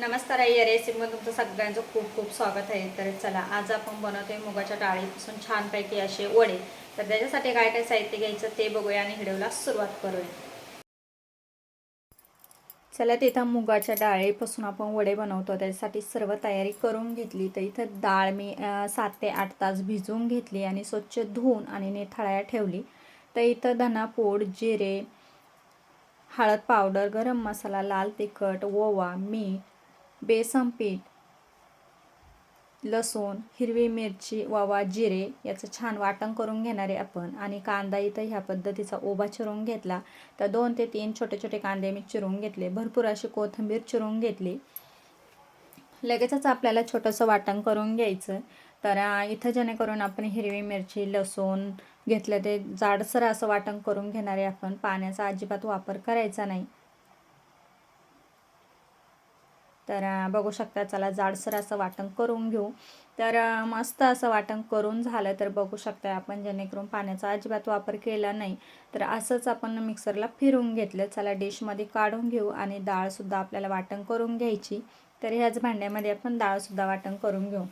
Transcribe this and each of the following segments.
नमस्कार आई या रेसिपीमध्ये तुमचं सगळ्यांचं खूप खूप स्वागत आहे. तर चला आज आपण बनवतोय मुगाच्या डाळीपासून छानपैकी असे वडे. तर त्याच्यासाठी काय काय साहित्य घ्यायचं ते बघूया आणि व्हिडिओला सुरुवात करूया. चला तिथं मुगाच्या डाळीपासून आपण वडे बनवतो. त्याच्यासाठी सर्व तयारी करून घेतली. तर इथं डाळ मी सात ते आठ तास भिजवून घेतली आणि स्वच्छ धुवून आणि नेथाळ्या ठेवली. तर इथं धनापूड जिरे हळद पावडर गरम मसाला लाल तिखट ओवा मीठ बेसन पीठ लसूण हिरवी मिरची वावा जिरे याचं छान वाटण करून घेणारे आपण. आणि कांदा इथं ह्या पद्धतीचा ओबा चिरून घेतला तर दोन ते तीन छोटे छोटे कांदे मी चिरून घेतले. भरपूर अशी कोथिंबीर चिरून घेतली. लगेचच आपल्याला छोटंसं वाटण करून घ्यायचं. तर इथं जेणेकरून आपण हिरवी मिरची लसूण घेतलं ते जाडसर असं वाटण करून घेणारे आपण. पाण्याचा अजिबात वापर करायचा नाही. तर बघू शकता चला जाडसर असं वाटण करून घेऊ. तर मस्त असं वाटण करून झालं तर बघू शकता आपण जेणेकरून पाण्याचा अजिबात वापर केला नाही. तर असंच आपण मिक्सरला फिरून घेतलं. चला डिशमध्ये काढून घेऊ आणि डाळसुद्धा आपल्याला वाटण करून घ्यायची. तर ह्याच भांड्यामध्ये आपण डाळसुद्धा वाटण करून घेऊ.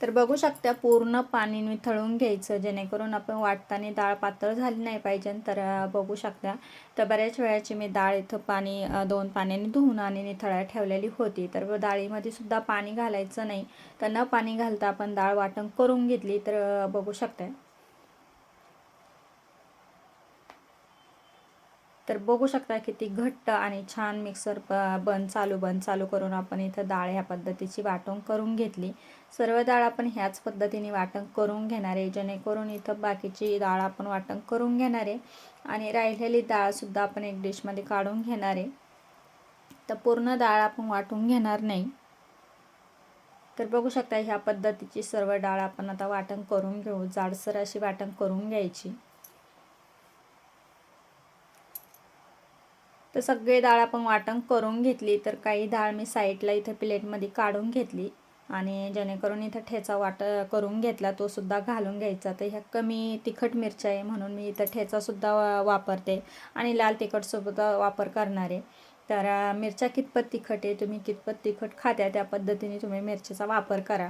तर बघू शकता पूर्ण पाणी निथळून घ्यायचं जेणेकरून आपण वाटताना डाळ पातळ झाली नाही पाहिजे. तर बघू शकता तर बऱ्याच वेळाची मी डाळ इथं पाणी दोन पाण्याने धुवून आणि निथळ्या ठेवलेली होती. तर डाळीमध्ये सुद्धा पाणी घालायचं नाही. तर न पाणी घालता आपण डाळ वाटण करून घेतली तर बघू शकता. तर बघू शकता किती घट्ट आणि छान मिक्सर ब- बंद चालू बंद चालू करून आपण इथं डाळ ह्या पद्धतीची वाटण करून घेतली. सर्व डाळ आपण ह्याच पद्धतीने वाटण करून घेणार आहे. जेणेकरून इथं बाकीची डाळ आपण वाटण करून घेणार आहे. आणि राहिलेली डाळसुद्धा आपण एक डिशमध्ये काढून घेणार आहे. तर पूर्ण डाळ आपण वाटून घेणार नाही. तर बघू शकता ह्या पद्धतीची सर्व डाळ आपण आता वाटण करून घेऊ. जाडसर अशी वाटण करून घ्यायची. तर सगळे डाळ आपण वाटण करून घेतली तर काही डाळ मी साईडला इथं प्लेटमध्ये काढून घेतली आणि जेणेकरून इथं ठेचा वाट करून घेतला तो सुद्धा घालून घ्यायचा. तर ह्या कमी तिखट मिरच्या आहे म्हणून मी इथं ठेचासुद्धा वा- वापरते आणि लाल तिखटसुद्धा वापर करणार. आहे तर मिरच्या कितपत तिखट आहे तुम्ही कितपत तिखट खात्या त्या पद्धतीने तुम्ही मिरचीचा वापर करा.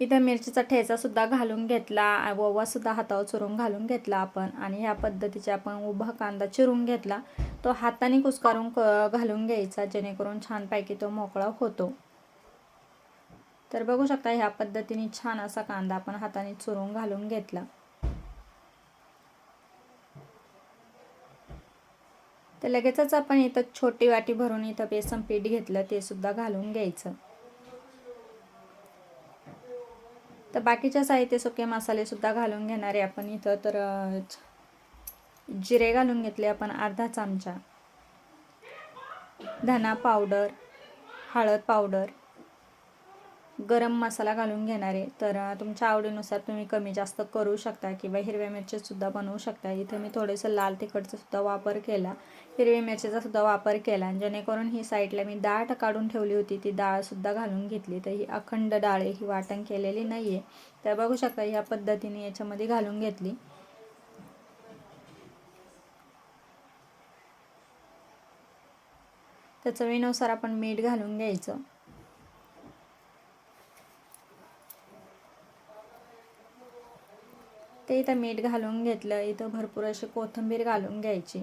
इथं मिरचीचा ठेचासुद्धा घालून घेतला ओवासुद्धा हातावर चुरून घालून घेतला आपण. आणि ह्या पद्धतीचे आपण उभा कांदा चिरून घेतला. तो हाताने कुस्कारून क घालून घ्यायचा जेणेकरून छानपैकी तो मोकळा होतो. तर बघू शकता ह्या पद्धतीने छान असा कांदा आपण हाताने चुरून घालून घेतला. तर लगेचच आपण इथं छोटी वाटी भरून इथं बेसन पीठ घेतलं ते सुद्धा घालून घ्यायचं तर बाकीच्या साहित्य सुके मसालेसुद्धा घालून घेणारे आपण इथं. तर जिरे घालून घेतले आपण अर्धा चमचा. धना पावडर हळद पावडर. गरम मसाला घालून घेणारे. तर तुमच्या आवडीनुसार तुम्ही कमी जास्त करू शकता किंवा हिरव्या मिरचीसुद्धा बनवू शकता. इथे मी थोडंसं लाल तिखटचासुद्धा वापर केला. हिरव्या मिरचीचासुद्धा वापर केला. जेणेकरून ही साईडला मी डाळ काढून ठेवली होती. ती डाळसुद्धा घालून घेतली. तर ही अखंड डाळ आहे. ही वाटण केलेली नाही आहे तर बघू शकता ह्या पद्धतीने याच्यामध्ये घालून घेतली. तर चवीनुसार आपण मीठ घालून घ्यायचं. ते इथं मीठ घालून घेतलं. इथं भरपूर अशी कोथिंबीर घालून घ्यायची.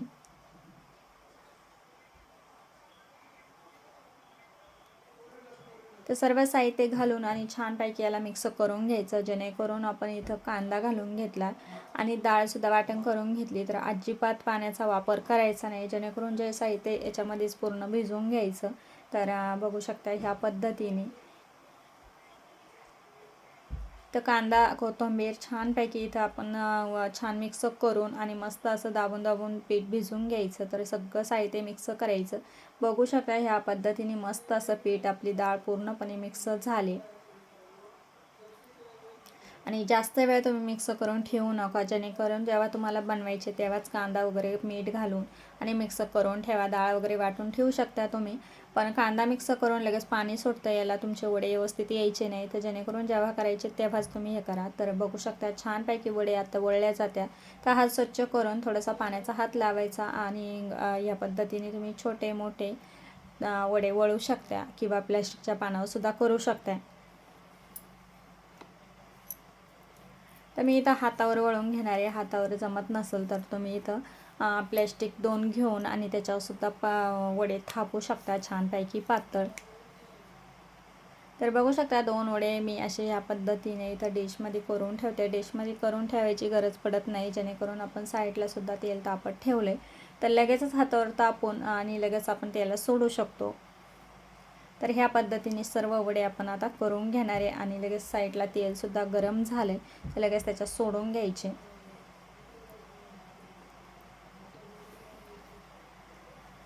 तर सर्व साहित्य घालून आणि छानपैकी याला मिक्स करून घ्यायचं. जेणेकरून आपण इथं कांदा घालून घेतला आणि डाळसुद्धा वाटण करून घेतली तर अजिबात पाण्याचा वापर करायचा नाही. जेणेकरून जे साहित्य याच्यामध्येच पूर्ण भिजवून घ्यायचं. तर बघू शकता ह्या पद्धतीने. तर कांदा कोथिंबीर छानपैकी इथं आपण छान मिक्स करून आणि मस्त असं दाबून दाबून पीठ भिजवून घ्यायचं. तर सगळं साहित्य मिक्स करायचं. बघू शकता ह्या पद्धतीने मस्त असं पीठ आपली डाळ पूर्णपणे मिक्स झाली. आणि जास्त वेळ तुम्ही मिक्स करून ठेवू नका. जेणेकरून जेव्हा तुम्हाला बनवायचे तेव्हाच कांदा वगैरे मीठ घालून आणि मिक्स करून ठेवा. डाळ वगैरे वाटून ठेवू शकता तुम्ही. पण कांदा मिक्स करून लगेच पाणी सुटतं याला. तुमचे वडे व्यवस्थित यायचे नाही. तर जेणेकरून जेव्हा करायचे तेव्हाच तुम्ही हे करा. तर बघू शकता छानपैकी वडे आता वळल्या जात्या. तर हात स्वच्छ करून थोडासा पाण्याचा हात लावायचा आणि या पद्धतीने तुम्ही छोटे मोठे वडे वळू शकता किंवा प्लॅस्टिकच्या पानावर सुद्धा करू शकता. तर मी इथं हातावर वळून घेणार आहे. हातावर जमत नसेल तर तुम्ही इथं प्लॅस्टिक दोन घेऊन आणि त्याच्यावर सुद्धा पा वडे थापू शकता छानपैकी पातळ. तर बघू शकता दोन वडे मी असे ह्या पद्धतीने इथं डिशमध्ये करून ठेवते. डिशमध्ये करून ठेवायची गरज पडत नाही जेणेकरून आपण साईडलासुद्धा तेल तापत ठेवले तर लगेचच हातावर तापून आणि लगेच आपण त्याला सोडू शकतो. तर ह्या पद्धतीने सर्व वडे आपण आता करून घेणार आहे आणि लगेच साईडला तेलसुद्धा गरम झाले तर लगेच त्याच्यात सोडून घ्यायचे.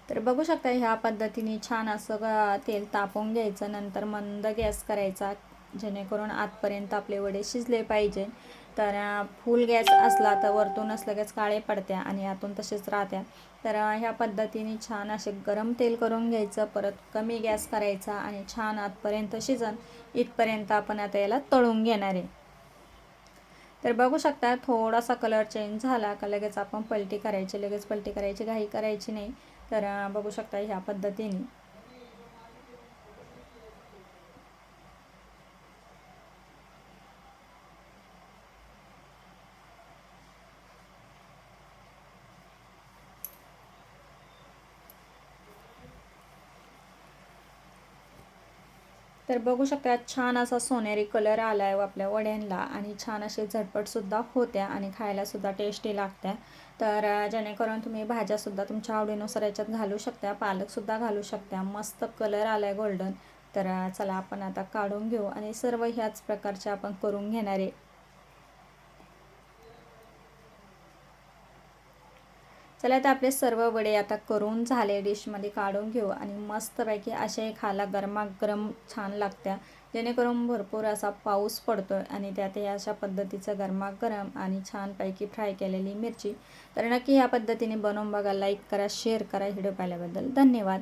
तर बघू शकता ह्या पद्धतीने छान असं तेल तापवून घ्यायचं. नंतर मंद गॅस करायचा जेणेकरून आतपर्यंत आपले वडे शिजले पाहिजे. तर फुल गॅस असला तर वरतूनच लगेच काळे पडत्या आणि आतून तसेच राहत्या. तर ह्या पद्धतीने छान असे गरम तेल करून घ्यायचं परत कमी गॅस करायचा आणि छान आतपर्यंत शिजन. इथपर्यंत आपण आता याला तळून घेणार आहे. तर बघू शकता थोडासा कलर चेंज झाला का लगेच आपण पलटी करायची लगेच पलटी करायची घाई करायची नाही. तर बघू शकता ह्या पद्धतीने. तर बघू शकता छान असा सोनेरी कलर आला आहे हो आपल्या वड्यांना आणि छान असे झटपटसुद्धा होत्या आणि खायलासुद्धा टेस्टी लागत्या. तर जेणेकरून तुम्ही भाज्यासुद्धा तुमच्या आवडीनुसार याच्यात घालू शकता पालकसुद्धा घालू शकता. मस्त कलर आला आहे गोल्डन तर चला आपण आता काढून घेऊ आणि सर्व ह्याच प्रकारचे आपण करून घेणारे चला तर आपले सर्व वडे आता करून झाले डिशमध्ये काढून घेऊ आणि मस्तपैकी असे खायला गरमागरम छान लागत्या. जेणेकरून भरपूर असा पाऊस पडतो आणि त्यात हे अशा पद्धतीचं गरमागरम आणि छानपैकी फ्राय केलेली मिरची. तर नक्की ह्या पद्धतीने बनवून बघा लाईक करा शेअर करा व्हिडिओ पाहिल्याबद्दल धन्यवाद.